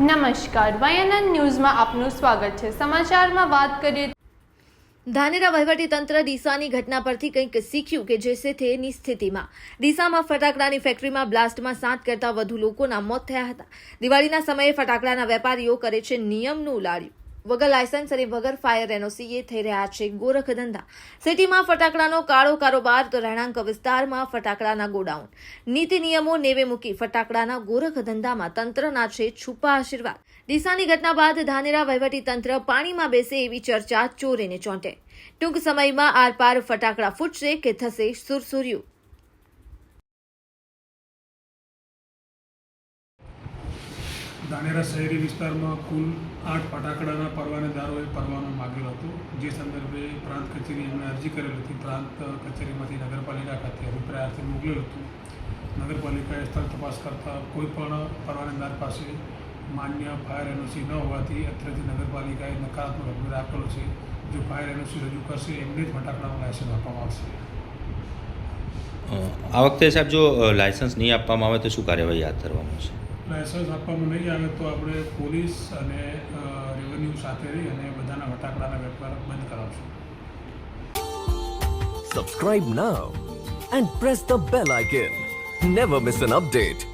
નમસ્કાર, વાયનન ન્યૂઝમાં આપનું સ્વાગત છે. સમાચારમાં વાત કરીએ ધાનેરા તંત્ર ડીસાની ઘટના પરથી કંઈક શીખ્યું કે જે તેની સ્થિતિમાં. ડીસામાં ફટાકડાની ફેક્ટરીમાં બ્લાસ્ટમાં સાત કરતા વધુ લોકોના મોત થયા હતા. દિવાળીના સમયે ફટાકડાના વેપારીઓ કરે છે નિયમનું ઉલાળ્યું. વગર લાયસન્સ અને વગર ફાયર એનઓસી એ થઈ રહ્યા છે ગોરખ ધંધા સિટીમાં ફટાકડાનો કાળો કારોબાર તો રહેણાંક વિસ્તારમાં ફટાકડાના ગોડાઉન. નીતિ નિયમો નેવે મૂકી ફટાકડાના ગોરખ ધંધામાં તંત્રના છે છુપા આશીર્વાદ. ડીસાની ઘટના બાદ ધાનેરા વહીવટી તંત્ર પાણીમાં બેસે એવી ચર્ચા ચોરીને ચોંટે. ટૂંક સમયમાં આરપાર ફટાકડા ફૂટશે કે થશે સુરસુર્યું. ધાનેરા શહેરી વિસ્તારમાં કુલ આઠ ફટાકડાના પરવાનેદારોએ પરવાનો માગેલો હતો. જે સંદર્ભે પ્રાંત કચેરી એમણે અરજી કરેલી હતી. પ્રાંત કચેરીમાંથી નગરપાલિકા ખાતે અભિપ્રાય અર્થે મોકલેલું હતું. નગરપાલિકાએ સ્થળ તપાસ કરતાં કોઈ પણ પરવાનેદાર પાસે માન્ય ફાયર એનઓસી ન હોવાથી અત્રેથી નગરપાલિકાએ નકારાત્મક અભિપ્રાય આપેલો છે. જો ફાયર એનઓસી રજૂ કરશે, એમને જ ફટાકડાનું લાયસન્સ આપવામાં આવશે. આ વખતે સાહેબ જો લાયસન્સ નહીં આપવામાં આવે તો શું કાર્યવાહી હાથ ધરવામાં છે? લાયસન્સ આપવામાં નહીં આવે તો આપણે પોલીસ અને રેવન્યુ સાથે રહી અને બધાના ફટાકડાના વેપાર બંધ કરાવશું subscribe now and press the bell icon never miss an update.